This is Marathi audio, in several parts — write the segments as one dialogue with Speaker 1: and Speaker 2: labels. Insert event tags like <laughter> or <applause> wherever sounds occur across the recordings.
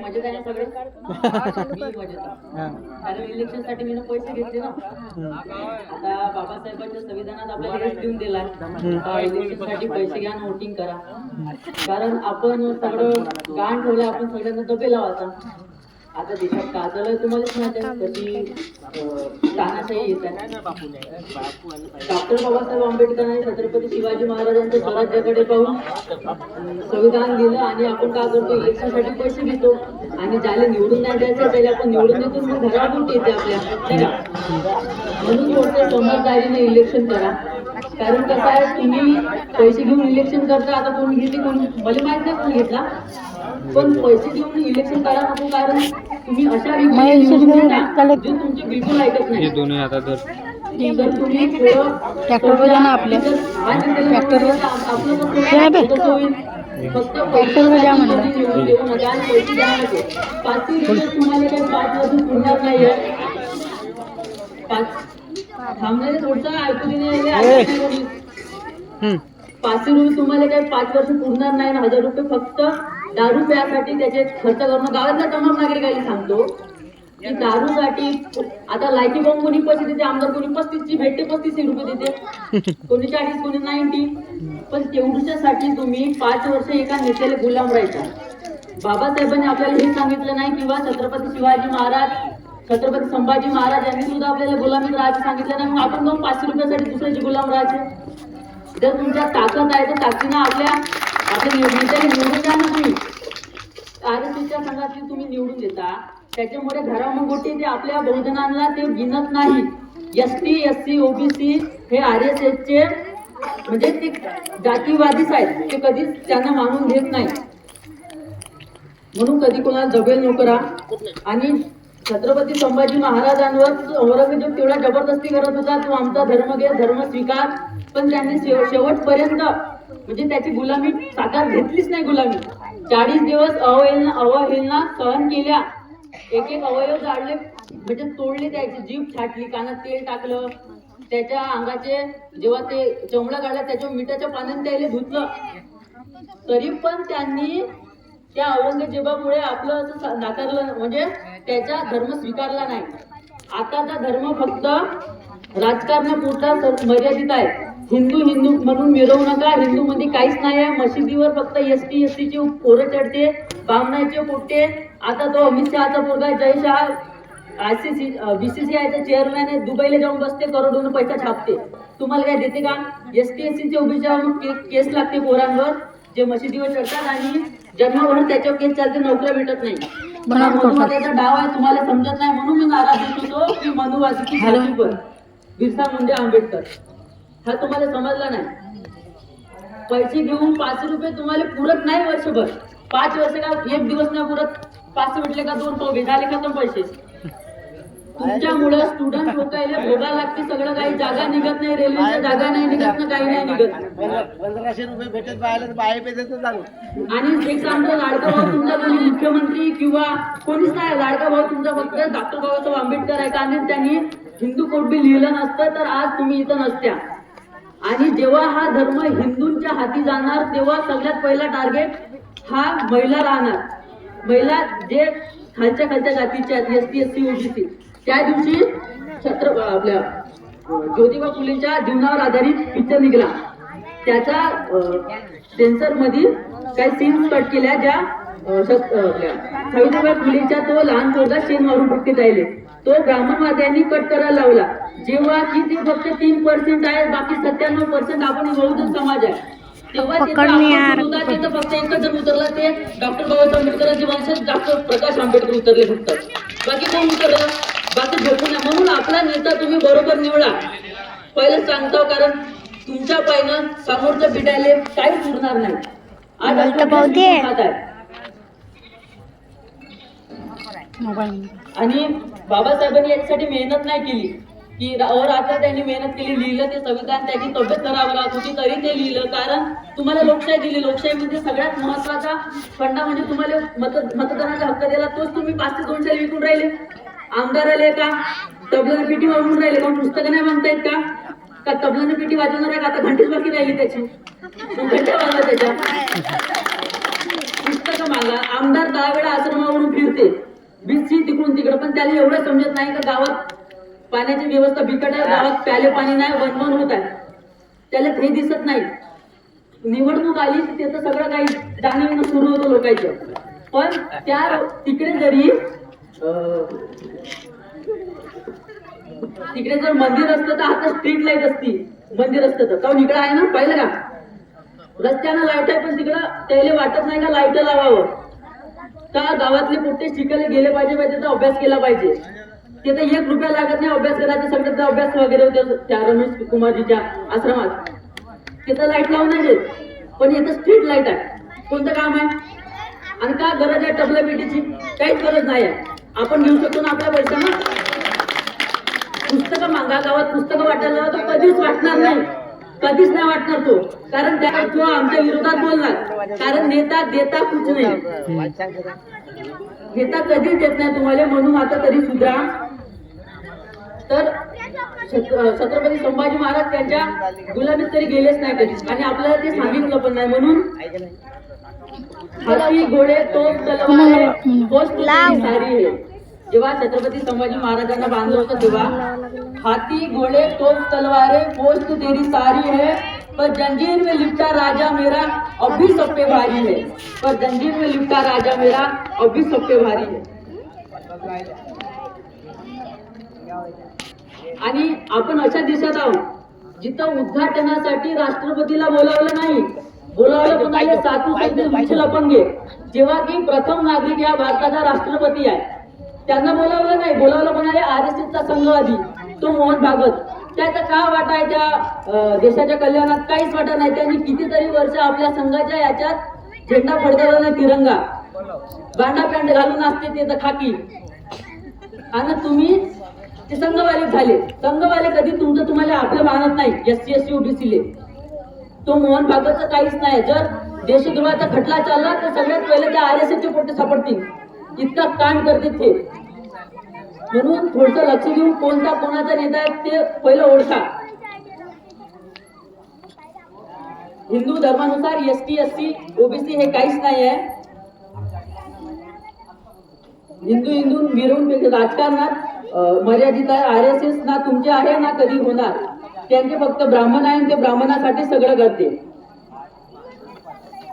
Speaker 1: मजेत आहे ना. <laughs> सगळे मी मजेत आहे.
Speaker 2: हा.
Speaker 1: कारण इलेक्शनसाठी मी पैसे घेतले ना.
Speaker 2: हम्म.
Speaker 1: आता बाबासाहेबांच्या संविधानात आपल्याला हेच देऊन दिलाय. इलेक्शनसाठी पैसे घ्या वोटिंग करा. कारण आपण सगळं गाण ठेवलं आपण सगळ्यांना दबे लावायचा. आता देशात का झालं तुम्हालाच माहिती आहे कशी तानाशाही येत आहे डॉक्टर बाबासाहेब आंबेडकरांनी छत्रपती शिवाजी महाराजांच्या स्वराज्याकडे पाहून संविधान दिलं आणि आपण काय करतो इलेक्शनसाठी पैसे घेतो आणि ज्याला निवडून नाही द्यायचं त्याला आपण निवडून देतो मग घरातून येते आपल्या? म्हणून थोडं समजदारीने इलेक्शन करा. कारण कसं आहे तुम्ही पैसे घेऊन इलेक्शन करता आता कोण घेते कोण मला माहीत नाही कोण घेतला पण पैसे घेऊन इलेक्शन करा नको कारण तुम्ही अशा देता, जे तुमचे बिलकुल ऐकत नाही
Speaker 2: दोन्ही आता तर
Speaker 1: तुम्ही
Speaker 3: ट्रॅक्टरवर आपल्या.
Speaker 1: ट्रॅक्टरवर आपलं? फक्त
Speaker 3: ट्रॅक्टरवर जा म्हणलं.
Speaker 1: तुम्हाला काही वाजून पुरणार पाच पाचशे रुपये तुम्हाला काही पाच वर्ष पुरणार नाही ना हजार रुपये फक्त दारू प्यासाठी त्याचे खर्च करणं गावातल्या तमाम नागरिकांनी सांगतो. की दारूसाठी आता लायकी बॉम्ब कोणी पैसे देते आमदार कोणी पस्तीसची भेटते पस्तीसशे रुपये देते. कोणी चाळीस कोणी नाईन्टी. पण तेवढ्यासाठी तुम्ही पाच वर्ष एका नेत्याला गुलाम राहायचा. बाबासाहेबांनी आपल्याला हे सांगितलं नाही किंवा छत्रपती शिवाजी महाराज छत्रपती संभाजी महाराज यांनी सुद्धा आपल्याला गुलामीत राहायचं सांगितलं ना मग आपण जाऊन पाचशे रुपयासाठी दुसऱ्याचे गुलाम राहायचे. जर तुमच्या ताकद आहे तर ताकदीनं आपल्या आपल्या निव- निवडून द्या ना तुम्ही. आरक्षणच्या संघातली तुम्ही निवडून देता. त्याच्यामुळे घरामोगोटी ते आपल्या बहुजनांना ते गिनत नाही. S T S C OBC हे आर एस एसचे म्हणजे ते जातीवादीच आहेत ते कधीच त्यांना मानून घेत नाही. म्हणून कधी कोणाला दबेल नोकरा. आणि छत्रपती संभाजी महाराजांवर औरंगजेब तेवढा जबरदस्ती करत होता. तो आमचा धर्म घे धर्म स्वीकार. पण त्यांनी शेव- शेवटपर्यंत म्हणजे त्याची गुलामी साकार घेतलीच नाही गुलामी. चाळीस दिवस अवहेलना अवहेलना सहन केल्या. एक एक अवयव जाळले म्हणजे तोडले त्याची जीभ छाटली कानात तेल टाकलं. त्याच्या अंगाचे जेव्हा ते चमडा काढला त्याच्या मिठाच्या पाण्याने त्याला धुतलं. तरी पण त्यांनी त्या औरंगजेबामुळे आपलं असं नाकारलं म्हणजे त्याचा धर्म स्वीकारला नाही. आताचा धर्म फक्त राजकारणापुरता मर्यादित आहे. हिंदू हिंदू म्हणून मिरवू नका. हिंदू मध्ये काहीच नाही आहे. मशिदीवर फक्त एस टी एस टीचे पोरं चढते बामणाचे पोट्टे. आता तो अमित शहाचा पोरगा जय शहा. आयसीसी बीसीसीआयचा चेअरमॅन आहे. दुबईला जाऊन बसते करोडोनं पैसा छापते. तुम्हाला काय देते का? एस टी एस सी ओबीसीच्या केस लागते पोरांवर. जे मशिदीवर चढतात आणि जन्मभर त्याच्यावर केस चालते नोकऱ्या भेटत नाही.
Speaker 3: करतात.
Speaker 1: मनुवाद्याचा डाव आहे तुम्हाला समजत नाही म्हणून मी नाराज होत की मनुवादी की जातीपर बिरसा मुंडे आंबेडकर. हा तुम्हाला समजला नाही. पैसे घेऊन पाचशे रुपये तुम्हाला पुरत नाही वर्षभर. पाच वर्ष का एक दिवस नाही पुरत? पाचशे भेटले का दोन पाव झाले का पण पैसे? तुमच्यामुळं स्टुडंट लोकायला भोगा लागते सगळं काही जागा निघत नाही रेल्वेच्या जागा नाही निघत ना काही नाही निघत.
Speaker 4: पंधराशे रुपये भेटत पाहिलं तर बाहेर चालू.
Speaker 1: आणि एक सांगतो लाडका भाऊ तुमचा कोणी मुख्यमंत्री किंवा कोणीच नाही लाडका भाऊ तुमचा फक्त डॉक्टर बाबासाहेब आंबेडकर आहे कारण त्यांनी हिंदू कोड बी लिहिलं नसतं तर आज तुम्ही इथं नसत्या. आणि जेव्हा हा धर्म हिंदूंच्या हाती जाणार तेव्हा सगळ्यात पहिला टार्गेट हा महिला राहणार. महिला जे खालच्या खालच्या जातीच्या आहेत S T S C OBC त्या दिवशी छत्र आपल्या ज्योतिबा फुलेच्या जीवनावर आधारित पिक्चर निघाला. त्याचा सेन्सरमध्ये काही सीन्स कट केल्या ज्या सावित्रीबाई फुलेच्या तो लहान पोरगा शेण मारून फुटते राहिले तो ब्राह्मणवाद्यांनी कट करायला लावला. जेव्हा की ते फक्त तीन पर्सेंट आहे बाकी सत्त्याण्णव पर्सेंट आपण बहुजन समाज आहे. तेव्हा तिथं फक्त एकच जण उतरला ते डॉक्टर बाबासाहेब आंबेडकरांचे वंशज डॉक्टर प्रकाश आंबेडकर उतरले फक्त. बाकी कोण उतरलं? बाकी झोपून. म्हणून आपला नेता तुम्ही बरोबर निवडा. पहिलं सांगतो कारण तुमच्या पायनं समोरच्या पिढ्याले काहीच उरणार नाही. आज आणि बाबासाहेबांनी याच्यासाठी मेहनत नाही केली. की और आता त्यांनी मेहनत केली लिहिलं ते संविधान त्याची तब्येत खराब लागत होती तरी ते लिहिलं. कारण तुम्हाला लोकशाही दिली. लोकशाहीमध्ये सगळ्यात महत्त्वाचा फंडा म्हणजे तुम्हाला मत मतदानाचा हक्क दिला तोच तुम्ही पाच ते दोनशे विकून राहिले. आमदार आले का? तबल्याने पिटी वाजून राहिले का? पुस्तकं नाही मागतायत का? का तबल्याने पिटी वाजवणार आहे का? आता घंटीच बाकी राहिली त्याची. घंटा वाजला त्याच्या. पुस्तकं मागा. आमदार दहा वेळा आश्रमावरून फिरते. बीसी तिकडून तिकडं. पण त्याला एवढं समजत नाही का गावात पाण्याची व्यवस्था बिकट आहे. गावात प्याले पाणी नाही वनवन होत आहे. त्याला हे दिसत नाही. निवडणूक आली त्याचं सगळं काही जाणीव सुरू होतं लोकांचं. पण त्या तिकडे जरी तिकडे जर मंदिर असतं तर आता स्ट्रीट लाइट असती. मंदिर असतं तर. काऊन इकडे आहे ना? पाहिलं का? रस्त्यानं लाइट आहे पण तिकडं त्याला वाटत नाही का लाइट लावावं? का गावातले कुठे शिकायला गेले पाहिजे पाहिजे तर अभ्यास केला पाहिजे. ते तर एक रुपया लागत नाही अभ्यास करायचा सगळ्याचा अभ्यास वगैरे होते. त्या रमेश कुमारजीच्या आश्रमात. तिथं लाइट लावून नाही देत. पण इथं स्ट्रीट लाइट आहे. कोणतं काम आहे? आणि का गरज आहे? टबला पेटीची? काहीच गरज नाही आहे. आपण घेऊ शकतो ना आपल्या पैशानं पुस्तकं मागा गावात पुस्तकं वाटायला तर कधीच वाटणार नाही. कधीच नाही वाटणार तो. कारण त्या तो आमच्या विरोधात बोलणार. कारण नेता देता कुछ नाही. नेता कधीच देत नाही तुम्हाला म्हणून आता तरी सुद्धा. तर छत्रपती संभाजी महाराज त्यांच्या गुलामीत तरी गेलेच नाही कधी. आणि आपल्याला ते सांगितलं पण नाही म्हणून हाती घोडे तोफ तलवार सारी है जेव्हा छत्रपती संभाजी महाराजांना बांधलं होतं तेव्हा हाथी घोड़े तोप तलवारें पोस्ट तेरी सारी है पर जंजीर में लिपटा राजा मेरा अब भी सब पे भारी है. पर जंजीर में लिपटा राजा मेरा अब भी सब पे भारी है. आणि आपण अशा देशात आहोत जिथं उद्घाटनासाठी राष्ट्रपतीला बोलावलं नाही बोलावलं पण नाही सातू विठ्ठल अपंगे जेव्हा की प्रथम नागरिक या भारताचा राष्ट्रपती आहे त्यांना बोलावलं नाही. बोलावलं कोणाले आर एस एसचा संघवादी तो मोहन भागवत. त्याचा का वाटा आहे त्या देशाच्या कल्याणात? काहीच वाटा नाही. त्यांनी कितीतरी वर्ष आपल्या संघाच्या याच्यात झेंडा फडकवला नाही तिरंगा. बांडा पॅन्ट घालून असते ते तर खाकी. आणि तुम्ही ते संघवाले झाले. संघवाले कधी तुमचं तुम्हाला आपलं मानत नाही. एस सी एस सी ओबीसीले तो मोहन भागवतचं काहीच नाही. जर देशद्रोहाचा खटला चालला तर सगळ्यात पहिले त्या आर एस चे पोटे सापडतील. इतका काम करते ते. म्हणून थोडस लक्ष देऊन कोणता कोणाचा नेता आहे ते पहिलं ओळखा. हिंदू धर्मानुसार S T S C OBC हे काहीच नाही आहे. हिंदू हिंदू मिरवून राजकारणात मर्यादित आहे. आर एस एस ना तुमचे आहे ना कधी होणार. त्यांचे फक्त ब्राह्मण आहे ते ब्राह्मणासाठी सगळं करते.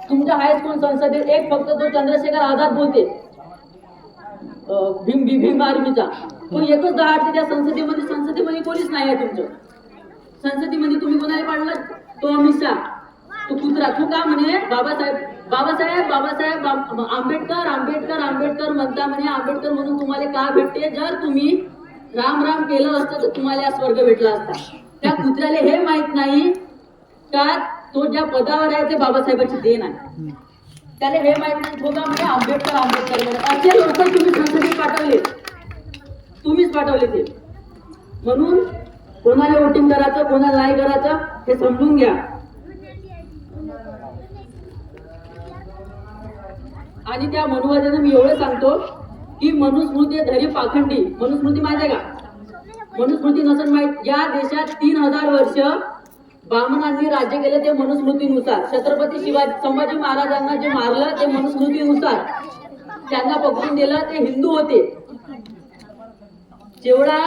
Speaker 1: तुमच्या आहेच संसदेत एक फक्त तो चंद्रशेखर आझाद बोलते. भीम भीम भीम आर्मीचा. तो एकच दहा त्या संसदेमध्ये संसदेमध्ये कोणीच नाही आहे तुमचं. संसदेमध्ये तुम्ही कोणाला पाडलं तो अमित शाह. तो कुत्रा. तू का म्हणे बाबासाहेब बाबासाहेब बाबासाहेब आंबेडकर आंबेडकर आंबेडकर म्हणता म्हणे आंबेडकर म्हणून तुम्हाला का भेटते? जर तुम्ही राम राम केलं असतं तर तुम्हाला स्वर्ग भेटला असता. त्या कुत्र्याला हे माहीत नाही का तो ज्या पदावर आहे ते बाबासाहेबाची देण आहे. त्याला हे माहीत नाही. तो का म्हणे आंबेडकर आंबेडकर. असे लोक तुम्ही संसदेत पाठवले. तुम्हीच पाठवले ते. म्हणून कोणाला वोटिंग करायचं कोणाला नाही करायचं हे समजून घ्या. आणि त्या मनुवाद्यानं मी एवढं सांगतो की मनुस्मृती धरी पाखंडी. मनुस्मृती माहिती आहे का? मनुस्मृती नसून माहीत या देशात तीन हजार वर्ष ब्राह्मणांनी राज्य केलं ते मनुस्मृतीनुसार. छत्रपती शिवाजी संभाजी महाराजांना जे मारलं ते मनुस्मृतीनुसार. त्यांना पकडून दिलं ते हिंदू होते. जेवढा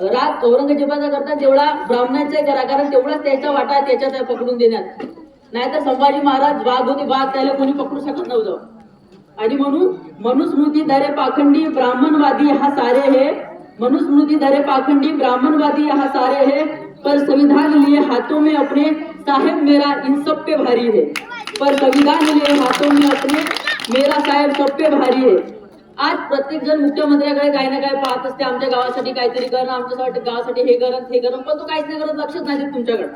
Speaker 1: राग औरंगजेबाचा करता तेवढा ब्राह्मणांचा करा कारण तेवढाच त्याचा वाटा त्याच्यात पकडून देण्यात. नाहीतर संभाजी महाराज वाद होते वाद त्याला कोणी पकडू शकत नव्हतं. आणि म्हणून मनुस्मृती दरे पाखंडी ब्राह्मणवादी हा सारे हे मनुस्मृति धरे पाखंडी ब्राह्मणवादी यहाँ सारे है पर संविधान लिए हाथों में अपने साहेब मेरा इन सब पे भारी है। पर संविधान लिए हाथों में अपने मेरा साहेब सब पे भारी है। आज प्रत्येक जण मुख्यमंत्र्याकडे काही ना काही पाहत असते आमच्या गावासाठी काहीतरी करणं आमच्यासाठी गावासाठी हे करण हे करण पण तो काहीच नाही करत लक्षच नाही तुमच्याकडे.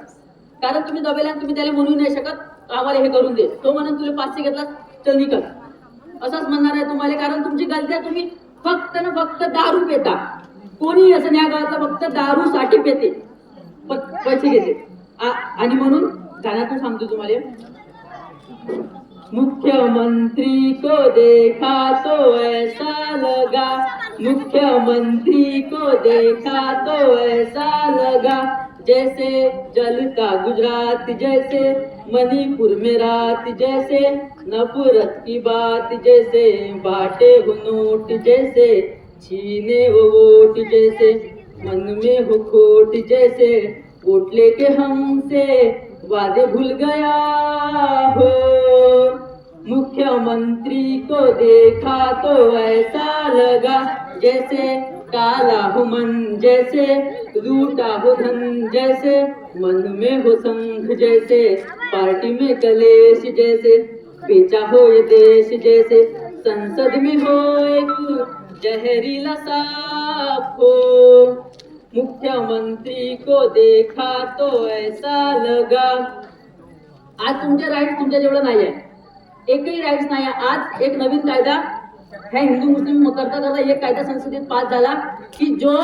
Speaker 1: कारण तुम्ही दबेला तुम्ही त्याला म्हणू नाही शकत आम्हाला हे करून दे. तो म्हणून तुला पाचशे घेतला चल निकल. असंच म्हणणार आहे तुम्हाला कारण तुमची गलती आहे तुम्ही फक्त ना फक्त दारू पेता. कोणी असं या गावातला फक्त दारू साठी पेते. पैसे घेते. आणि म्हणून गाण्यातून सांगतो तुम्हाला. मुख्यमंत्री को देखा तो ऐसा लगा. मुख्यमंत्री को देखा तो ऐसा लगा. जैसे जलता गुजरात जैसे मणिपुर में रात जैसे नफरत की बात जैसे बाटे हो नोट जैसे छीने हो वोट जैसे, मन में हो खोट जैसे, वोट लेके हमसे वादे भूल गया हो। मुख्यमंत्री को देखा तो ऐसा लगा जैसे, काला हो मन जैसे रूटा हो धन जैसे, मन में हो संघ जैसे, पार्टी में कलेश जैसे, बेचा हो ये देश जैसे, संसद में हो एक जहरीला सांप हो। मुख्यमंत्री को देखा तो ऐसा लगा। आज तुमचे राईट्स तुमच्या जेवढं नाही आहे एकही राईट्स नाही आहे आज एक नवीन कायदा ह्या हिंदू मुस्लिम करता करता एक कायदा संसदेत पास झाला की जो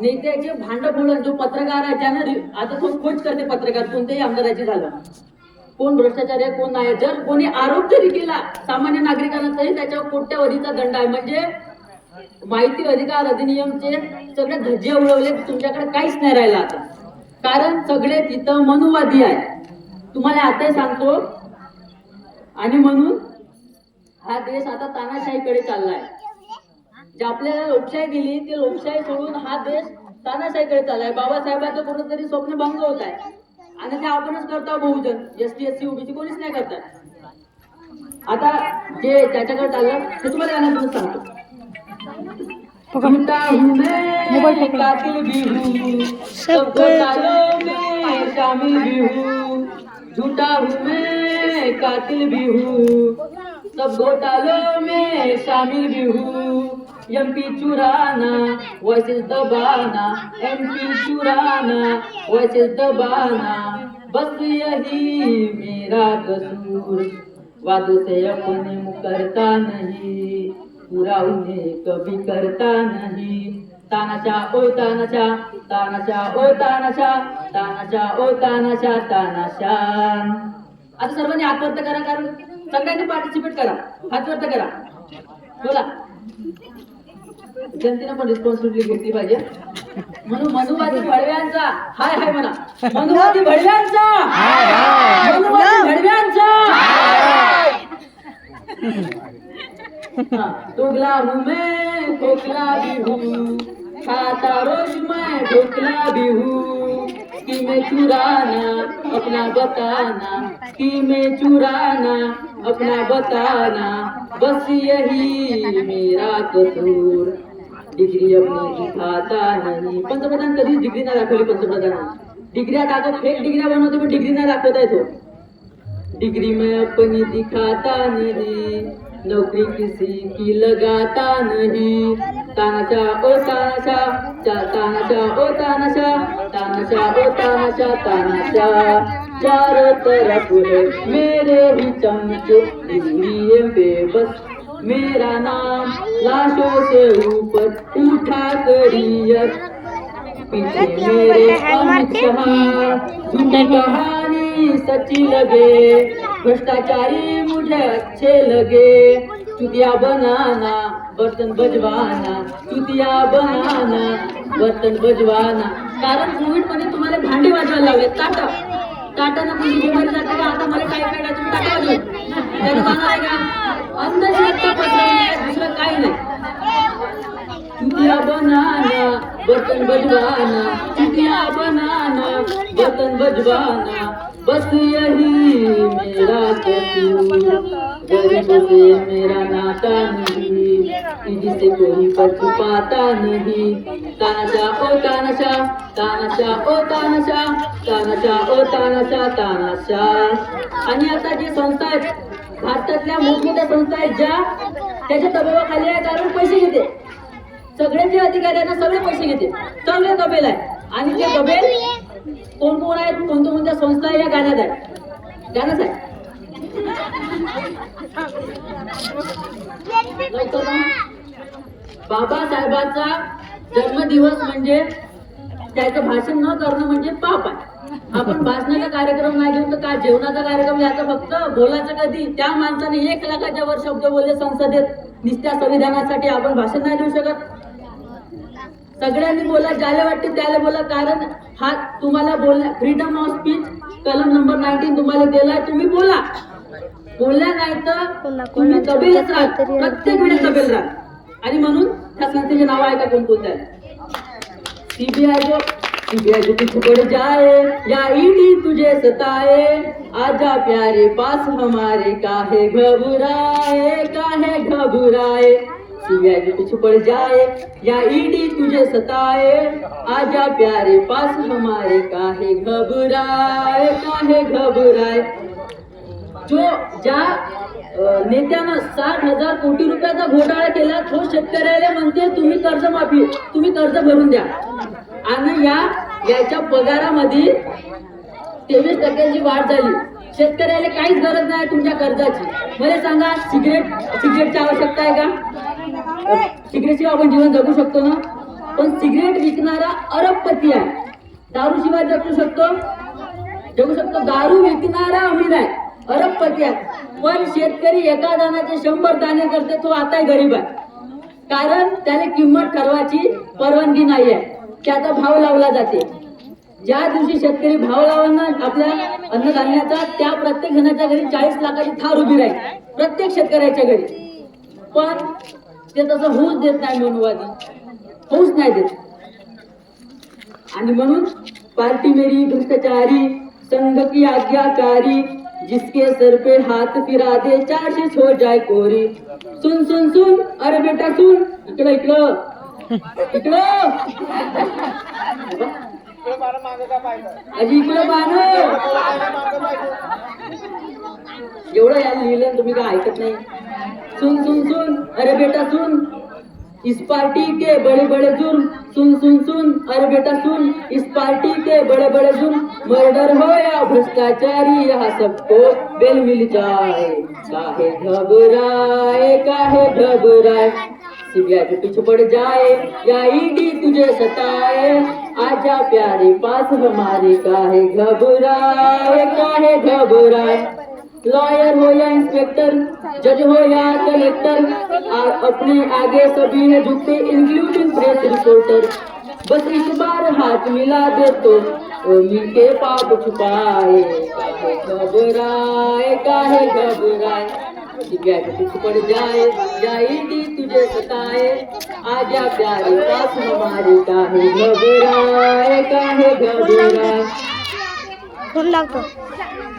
Speaker 1: नेत्याचे भांड जो पत्रकार आहे ज्यानं आता तो खोज करते पत्रकार? कोणत्याही आमदाराचे झालं. कोण भ्रष्टाचार आहे कोण नाही जर कोणी आरोप जरी केला सामान्य नागरिकांना तरी त्याच्यावर कोट्यावधीचा दंड आहे. म्हणजे माहिती अधिकार अधिनियमचे सगळे धज्जे उडवले तुमच्याकडे काहीच नाही राहिलं आता. कारण सगळे तिथं मनुवादी आहे तुम्हाला आताही सांगतो. आणि म्हणून हा देश आता तानाशाहीकडे चाललाय. जे आपल्याला लोकशाही दिली ते लोकशाही सोडून हा देश तानाशाहीकडे चाललाय. बाबासाहेबांचं कुठंतरी स्वप्न भंग होत आहे. आणि ते आपणच करतो बहुजन. S T S C OBC कोणीच नाही करतात आता जे त्याच्याकडे चाललं ते तुम्हाला सांगतो. शामिल भी हूँ। झूठा हूँ मैं कातिल भी हूँ। सब घोटालों में शामिल भी हूँ। एमपी चुराना वॉइसेस दबाना। एमपी चुराना वॉइसेस दबाना। बस यही मेरा कसूर। वादों से अपने मुकरता नहीं। पूरा उन्हें कभी करता नहीं. तानाशा ओ तानाशा तानाशा ओ तानाशा तानाशा ओ तानाशा तानाशा. आता सर्वांनी हातवर्त करा कारण सगळ्यांनी पार्टिसिपेट करा. हातवर्त करा. बोला. जनतेनं पण रिस्पॉन्सिबिलिटी घेतली पाहिजे. म्हणून मनुवादी भडव्यांचा. हाय हाय म्हणा. मनुवादी भडव्यांचा. मनुवादी भडव्यांचा. हाँ, दोगला हूँ मैं खोखला भी हूँ खाता रोज मैं ढोकला भी हूँ कि मैं चुराना अपना बताना. कि मैं चुराना अपना बताना. बस यही मेरा कसूर. डिग्री अपनी दिखाता नहीं. पंतप्रधान कधीच डिग्री नाही दाखवली पंतप्रधान डिग्र्या दाखव फेक डिग्र्या बनवतो पण डिग्री नाही दाखवता तो डिग्री मैं अपनी दिखाता नहीं नौकरी किसी की लगाता नहीं। तानाशा ओ तानाशा चा तानाशा ओ तानाशा तानाशा ओ तानाशा तानाशा चारों तरफ है मेरे ही चमचो इसलिए बेबस। मेरा नाम लाशों से ऊपर उठा करियर पीछे मेरे अमित शाह कहानी सच्ची लगे। भ्रष्टाचारी मुझे अच्छे लगे। चुतिया बनाना बर्तन बजवाना चुतिया बनाना बर्तन बजवाना। कारण कोविडमध्ये तुम्हाला भांडी वाजवायला लावले टाटा ताटानं कोणी बिमारी जाते का? आता मला काय काय तुम्ही ताटा वाजवून त्याला का? अंधश्रद्धा पसरवणे दुसरं काही नाही. चुतिया बनाना बर्तन बजवाना चुतिया बनाना बर्तन बजवाना. बस यही मेरा गरीबों से मेरा नाता नहीं जिसे कोई पर छुपाता नहीं। तानाशा ओ तानाशा तानाशा ओ तानाशा तानाशा ओ तानाशा तानाशा आणि आता जे संस्था आहेत भारतातल्या मोठमोठ्या संस्था आहेत ज्या त्याच्या दबावाखाली आहे कारण पैसे घेते. सगळे जे अधिकारी आहेत ना सगळे पैसे घेते. सगळे दबेल आहे. आणि ते दबेल कोण कोण आहेत? कोणत्या कोणत्या संस्था या गाण्यात आहे. गाण्यात आहे. बाबासाहेबांचा जन्मदिवस म्हणजे त्याचं भाषण न करणं म्हणजे पाप आहे. आपण भाषणाचा कार्यक्रम नाही घेऊन तर काय जेवणाचा कार्यक्रम याचं फक्त बोलायचं कधी? त्या माणसाने एक लाखाच्या वर शब्द बोलले संसदेत. नित्या संविधानासाठी आपण भाषण नाही देऊ शकत. सगळ्यांनी बोला ज्याला वाटते त्याला बोला कारण हा तुम्हाला बोलला फ्रीडम ऑफ स्पीच कलम नंबर नाईन्टीन तुम्हाला दिलाय तुम्ही बोला. बोलल्या नाही तर तुम्ही तबेलच राहा प्रत्येक वेळेस तबेल राहा. आणि म्हणून त्या संस्थेचे नाव आहे का कोण कोणत्या सीबीआय जो सीबीआय जो पड़ जाए या ईडी तुझे सताए आजा प्यारे पास हमारे काहे घबराए काहे घबराए सीबीआई जो पड़ जाए या ईडी तुझे सताए। आजा प्यारे पास हमारे काहे घबराए काहे घबराए। जो ज्या नेत्यानं साठ हजार कोटी रुपयाचा घोटाळा केला तो शेतकऱ्याला म्हणते तुम्ही कर्जमाफी तुम्ही कर्ज भरून द्या. आणि या याच्या पगारामध्ये तेवीस टक्क्यांची वाढ झाली. शेतकऱ्याला काहीच गरज नाही तुमच्या कर्जाची. मला सांगा सिगरेट सिगरेटची आवश्यकता आहे का? सिगरेटशिवाय आपण जीवन जगू शकतो ना? पण सिगरेट विकणारा अरबपती आहे. दारू शिवाय जगू शकतो? जगू शकतो. दारू विकणारा अमीर आहे. अरबपती आहे. पण शेतकरी एका दाण्याचे शंभर दाणे करते तो आता गरीब आहे. कारण त्याला किंमत ठरवायची परवानगी नाही आहे. त्याचा भाव लावला जाते. ज्या दिवशी शेतकरी भाव लावला आपल्या अन्नधान्याचा त्या प्रत्येक जणाच्या घरी चाळीस लाखाची थार उभी राहील. प्रत्येक शेतकऱ्याच्या घरी. पण ते तसं होऊच देत नाही मनुवादी होऊच नाही देत. आणि म्हणून पार्टी मेरी भ्रष्टाचारी संघ की आज्ञाकारी जिसके सर पे हात फिरा दे चारशेच हो जाय कोरी. सुन सुन सुन अरे बेटा सुन. इकडं इकडं. इकडं.
Speaker 4: अजी
Speaker 1: आजी इकडं बाण एवढं याला लिहिलं तुम्ही काय ऐकत नाही? सुन सुन सुन. अरे बेटा सुन. इस पार्टी के बड़े बड़े जुर्म. सुन सुन सुन. अरे बेटा सुन. इस पार्टी के बड़े बड़े जुर्म. मर्डर हो या भ्रष्टाचारी यहाँ सबको बेल मिल जाए. काहे घबराए काहे घबराए. सीबीआई के पीछे पड़ जाए या ईडी तुझे सताए. आजा प्यारे पास हमारे काहे घबराए काहे घबराए. लॉयर हो या इंस्पेक्टर जज हो या कलेक्टर अपने आगे सभी है झुकते इंक्लूडिंग प्रेस रिपोर्टर बस इस बार हाथ मिला दे तो वो मिलके पाप छुपाए। घबराए, काहे घबराए। पड़ जाए ईडी तुझे सताए। आजा प्यारे पास हमारे काहे घबराए काहे घबराए।
Speaker 2: फ़ोन लागतो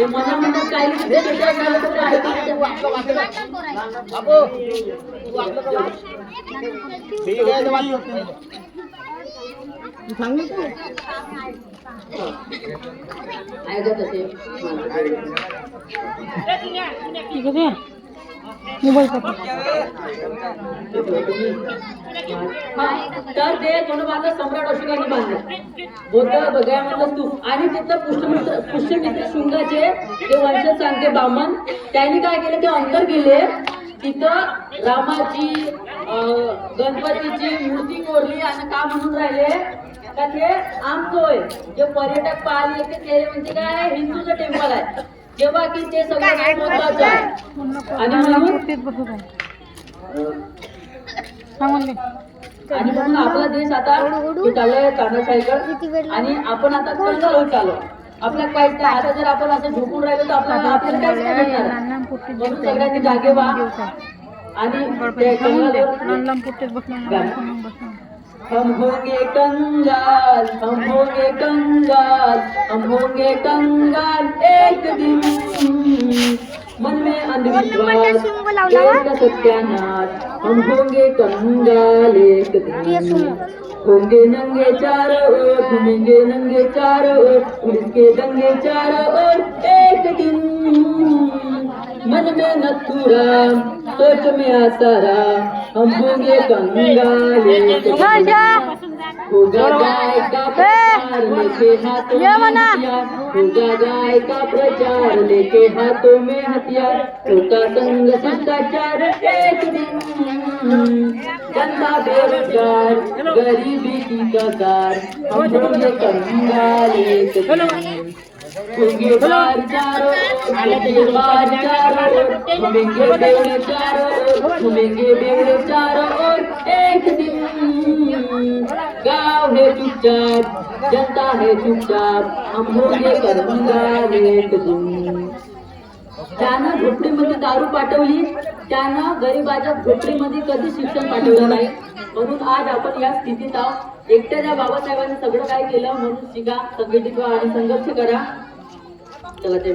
Speaker 1: नाही ते
Speaker 3: मोबाईल पकड
Speaker 1: तर ते कोण सम्राट अशोकांनी बांधले. बौद्ध बघायमधलं स्तूप आणि तिथं पुष्यमित्र पुष्यमित्र शुंगाचे ते वंशज सांगते ब्राह्मण त्यांनी काय केलं? ते अंतर गेले तिथं रामाची गणपतीची मूर्ती कोरली आणि का म्हणून राहिले? का ते आमचोय जे पर्यटक पाहिले ते म्हणजे काय? हिंदूचं टेम्पल आहे. जेव्हा की ते सगळं महत्वाचं आहे आणि म्हणून आणि म्हणून आपला देश आता चाललंय तानाशाहीकडे आणि आपण आता कंगाल होत चाललो आपल्या काहीच नाही आता जर आपण असं झोपून राहिलो तर आपल्याला आपल्याला काहीच नाही मिळणार म्हणून सगळ्यांनी जागे व्हा. आणि हम होंगे कंगाल हम होंगे कंगाल हम होंगे कंगाल एक दिन। मन में अंधविश्वास का सत्यानाश। हम होंगे कंगाल एक दिन। होंगे नंगे चारों ओर घूमेंगे नंगे चारों ओर पुलिस के दंगे चारों ओर एक दिन। मन में नथुराम सोच में आसाराम हम होंगे दिन। होगा गाय का प्रचार लेके हाथों में। हथियार। होगा गाय का प्रचार लेके हाथों में हथियार। होगा संग शिष्टाचार एक दिन। जनता बेरोजगार गरीबी की कगार। हम होंगे कंगाल एक दिन होंगे बार चारों ओर, बार चारों ओर, बेवड़े चारों ओर, बेवड़े चारों एक दिन गाँव है चुपचाप जनता है चुपचाप हम होंगे कंगाल एक दिन त्यानं झोपडीमध्ये दारू पाठवली त्यानं गरिबाच्या झोपडीमध्ये कधी शिक्षण पाठवलं नाही. म्हणून आज आपण या स्थितीत आहोत. एकट्याच्या बाबासाहेबांनी सगळं काय केलं म्हणून शिका संघटित व्हा आणि संघर्ष करा. चला ते